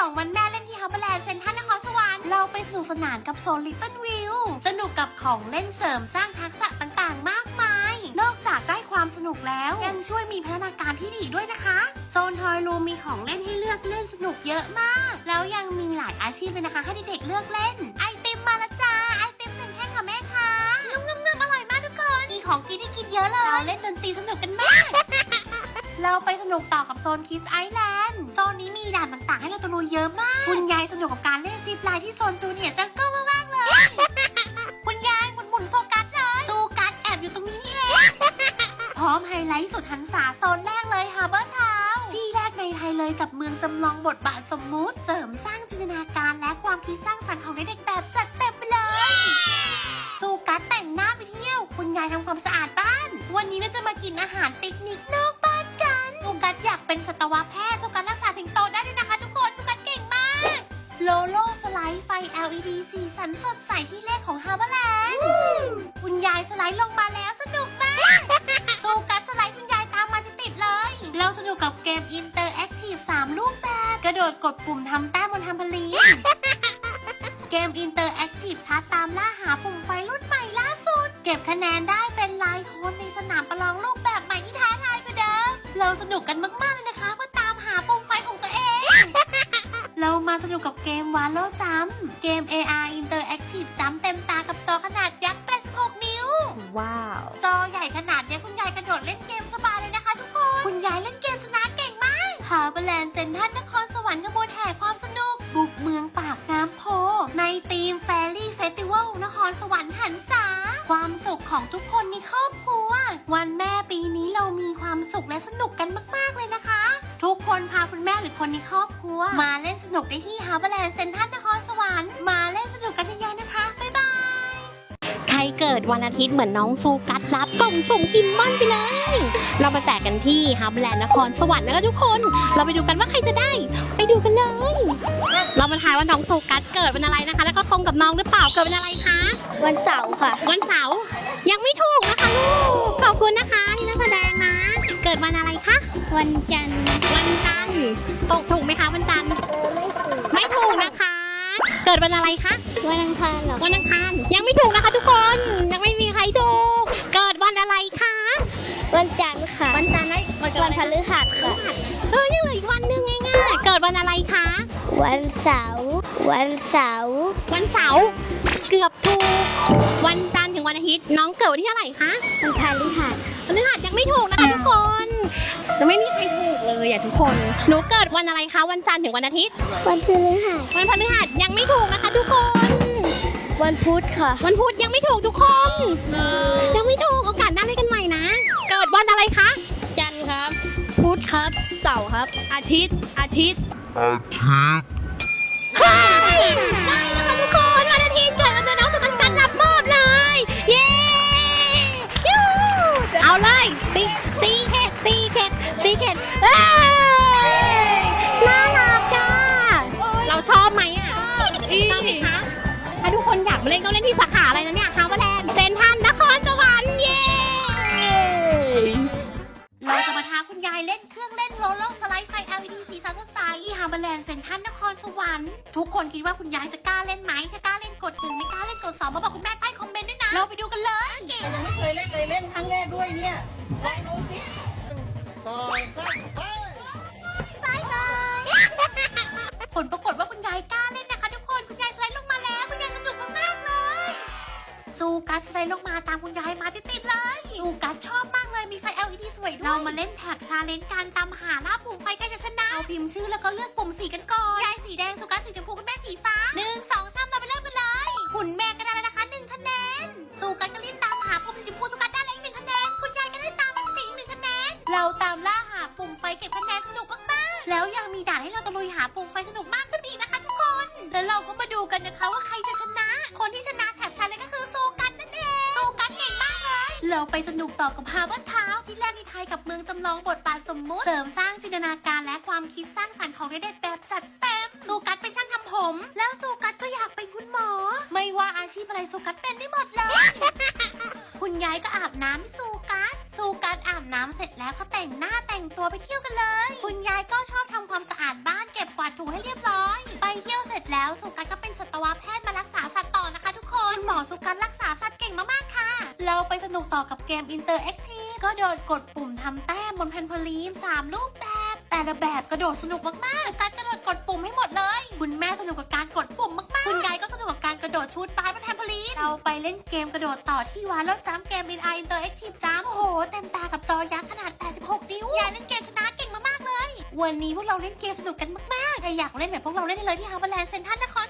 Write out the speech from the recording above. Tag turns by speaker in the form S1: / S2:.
S1: ลองวันแม่เล่นที่ฮับเบอร์แลนด์เซ็นทรัลนครสวรรค์เราไปสนุกสนานกับโซนลิตเติ้ลวิวสนุกกับของเล่นเสริมสร้างทักษะต่างๆ มากมาย นอกจากได้ความสนุกแล้วยังช่วยมีพัฒนาการที่ดีด้วยนะคะ โซนทอยรูมมีของเล่นให้เลือกเล่นสนุกเยอะมาก แล้วยังมีหลายอาชีพเลยนะคะ ให้เด็กๆเลือกเล่น ไอติมมาละจ้าไอติมหนึ่งแท่งค่ะแม่คะงึมงึมๆอร่อยมากทุกคนมีของกินให้กินเยอะเลยเราเล่นดนตรีสนุกกันมาก เราไปสนุกต่อกับโซนคิสไอแลนด์โซนนี้มีด่านต่างๆ ให้เราตะลุยเยอะมาก คุณยายสนุกกับการเล่นซิปไลน์ที่โซนจูเนียร์จังเกิลมากๆเลย คุณยายหมุนหมุนๆโซกัสเลยโซกัสแอบอยู่ตรงนี้นี่เองพร้อมไฮไลท์สุดหันษาโซนแรกเลยฮาร์เบอร์ทาวที่แรกในไทยเลยกับเมืองจำลองบทบาทสมมุติ เสริมสร้างจินตนาการและความคิดสร้างสรรค์ของเด็กๆแบบจัดเต็มไปเลยสูกัสแต่งหน้าไปเที่ยว คุณยายทำความสะอาดบ้าน วันนี้เราจะมากินอาหารปิกนิกนอก สันสดใสที่แรกของฮาร์เบอร์แลนด์คุณยายสไลด์ลงมาแล้วสนุกมากสูกัสสไลด์คุณยายตามมาจะติดเลย เราสนุกกับเกมอินเตอร์แอคทีฟ3รูปแบบ กระโดดกดปุ่มทำแต้มบนทำพลีเกมอินเตอร์แอคทีฟท้าตามล่าหาปุ่มไฟรุ่นใหม่ล่าสุด เก็บคะแนนได้เป็นลายโค้ดในสนามประลองรูปแบบใหม่ที่ท้าทายกว่าเดิมเราสนุกกันมากๆเลย นุกกับเกมวาโลจัมเกม AR Interactive จัมเต็มตากับจอขนาดยักษ์ 86 นิ้ว
S2: ว้าว
S1: จอใหญ่ขนาดเนี้ยคุณยายกระโดดเล่นเกมสบายเลยนะคะทุกคน คุณยายเล่นเกมชนะเก่งมากฮาร์เบอร์แลนด์เซ็นทรัลนครสวรรค์ขบวนแห่ความสนุก บุกเมืองปากน้ำโพ ในทีมแฟรี่เฟสติวัลนครสวรรค์หันษาความสุขของทุกคนในครอบครัว วันแม่ปีนี้เรามีความสุขและสนุกกันมาก ๆ เลยนะคะทุก คนพาคุณแม่หรือคนในครอบครัว มาเล่นสนุกได้ที่ฮาร์เบอร์แลนด์เซ็นทรัลนครสวรรค์มาเล่นสนุกกันเยอะๆนะคะ บ๊ายบาย
S2: ใครเกิดวันอาทิตย์เหมือนน้องซูกัสรับกล่องสุ่มกิมมอนไปเลย เรามาแจกกันที่ฮับแลนด์นครสวรรค์นะคะทุกคน เราไปดูกันว่าใครจะได้ ไปดูกันเลย เรามาทายว่าน้องซูกัสเกิดวันอะไรนะคะ แล้วก็ตรงกับน้องหรือเปล่าเกิดวันอะไรคะ
S3: วันเสาร์ค่ะ
S2: วันเสาร์ยังไม่ถูกนะคะลูกขอบคุณนะคะนี่นักแสดงนะเกิด วันอะไรคะ
S3: วันจันทร์
S2: วันจันทร์ตกถูกไหมคะวันจันทร์
S3: เออไม่ถูก
S2: ไม่ถูกนะคะ เกิดวันอะไรคะ
S3: วันอังคารเหรอ
S2: วันอังคารยังไม่ถูกนะคะทุกคนยังไม่มีใครถูก เกิดวันอะไรคะ
S3: วันจันทร์ค่ะ
S2: วันจันทร์ไหมวันเกิด
S3: วัน
S2: อะไร
S3: พฤหัสค่ะ
S2: เออยังเหลืออีกวันหนึงง่ายๆเกิดวันอะไรคะ
S3: วันเสาร์วันเสาร์
S2: วันเสาร์เกือบถูกวันจันทร์ ถึงวันอาทิตย์น้องเกิดวันที่เท่าไหร่คะ
S3: วันพฤหัส
S2: วันพฤหัสยังไม่ถูกนะคะทุกคนยังไม่มีใครถูกเลยอะทุกคนหนูเกิดวันอะไรคะวันจันทร์ถึงวันอาทิตย์
S3: วันพฤหัส
S2: วันพฤหัสยังไม่ถูกนะคะ ทุกคน
S3: วันพุธค่ะ
S2: วันพุธยังไม่ถูกทุกคนยังไม่ถูกโอกาสหน้าเล่นกันใหม่นะ เกิดวันอะไรคะ
S3: จันทร์ครับ พุธครับ เสาร์ครับ อาทิตย์อาทิตย์
S2: ใช่นะค ชอบไหมอะชอบไหมคะถ้าทุกคนอยากมาเล่นก็เล่นที่สาขาอะไรนะเนี่ยฮาวเวอร์แลนด์เซนทรันนครสวรรค์เย้
S1: เราจะมาท้าคุณยายเล่นเครื่องเล่นโรลเลอร์สไลด์ไฟ LED สีสันสดใสที่ฮาร์เบอร์แลนด์เซ็นทรัลนครสวรรค์ทุกคนคิดว่าคุณยายจะกล้าเล่นไหมถ้ากล้าเล่นกดหนึ่งไม่กล้าเล่นกดสองมาบอกคุณแม่ใต้คอมเมนต์ด้วยนะ เราไปดูกันเลย
S4: ยังไม่เคยเล่นเลยเล่นครั้งแรกด้วยเนี่ยลองดูสิสองสามไป
S1: บายบายผลปรากฏ กัสสไลงมาตามคุณยายมาติดๆเลยสูกัสชอบมากเลยมีไฟ LED สวยด้วย เรามาเล่นแท็กชาเลนจ์การตามหาล่าปุ่มไฟใครจะชนะ เอาพิมพ์ชื่อแล้วก็เลือกปุ่มสีกันก่อน ยายสีแดงสูกัสสีชมพูคุณแม่สีฟ้าหนึ่งสองสามเราไปเริ่มกันเลยคุณแม่ก็ได้แล้วนะคะหนึ่งคะแนนสูกัสก็รีบตามหาปุ่มสีชมพูสูกัสได้แล้วอีกหนึ่งคะแนนคุณยายก็ได้ตามมาติดอีกหนึ่งคะแนนเราตามล่าหาปุ่มไฟเก็บคะแนนสนุกมากๆแล้วยังมีด่านให้เราตะลุยหาปุ่มไฟสนุกมากขึ้นอีกนะคะ ทุกคน แล้วเราก็มาดูกันนะคะว่าใครจะชนะ คนที่ชนะแถบชาเลนจ์ก็คือโซกั เลยเราไปสนุกต่อกับฮาร์เวิร์ดทาวที่แรกในไทยกับเมืองจำลองบทบาทสมมุติ เสริมสร้างจินตนาการและความคิดสร้างสรรค์ของเด็กๆแบบจัดเต็มโซกัสเป็นช่างทำผม แล้วโซกัสก็อยากเป็นคุณหมอ ไม่ว่าอาชีพอะไรโซกัสเป็นได้หมดเลย คุณยายก็อาบน้ำให้ซูกัสซูกัสอาบน้ำเสร็จแล้วก็แต่งหน้าแต่งตัวไปเที่ยวกันเลย คุณยายก็ชอบทำความสะอาดบ้านเก็บกวาดถูให้เรียบร้อยเที่ยวเสร็จแล้วสุกัสก็ เราไปสนุกต่อกับเกม Interactive ก็โดดกดปุ่มทำแต้มบนแผ่นโพลีน3รูปแบบ แต่ละแบบกระโดดสนุกมากๆ การกระโดดกดปุ่มให้หมดเลย คุณแม่สนุกกับการกดปุ่มมากๆ คุณยายก็สนุกกับการกระโดดชูดปลายบนแผ่นโพลีนเราไปเล่นเกมกระโดดต่อที่วาแล้วจ้ำเกม Interactive จ้ำโอ้โหเต็มตากับจอยักษ์ขนาด 86 นิ้วยายเล่นเกมชนะเก่งมากๆเลย วันนี้พวกเราเล่นเกมสนุกกันมากๆ ใครอยากเล่นแบบพวกเราเล่นได้เลยที่ฮาร์เบอร์แลนด์เซ็นทรัลนคร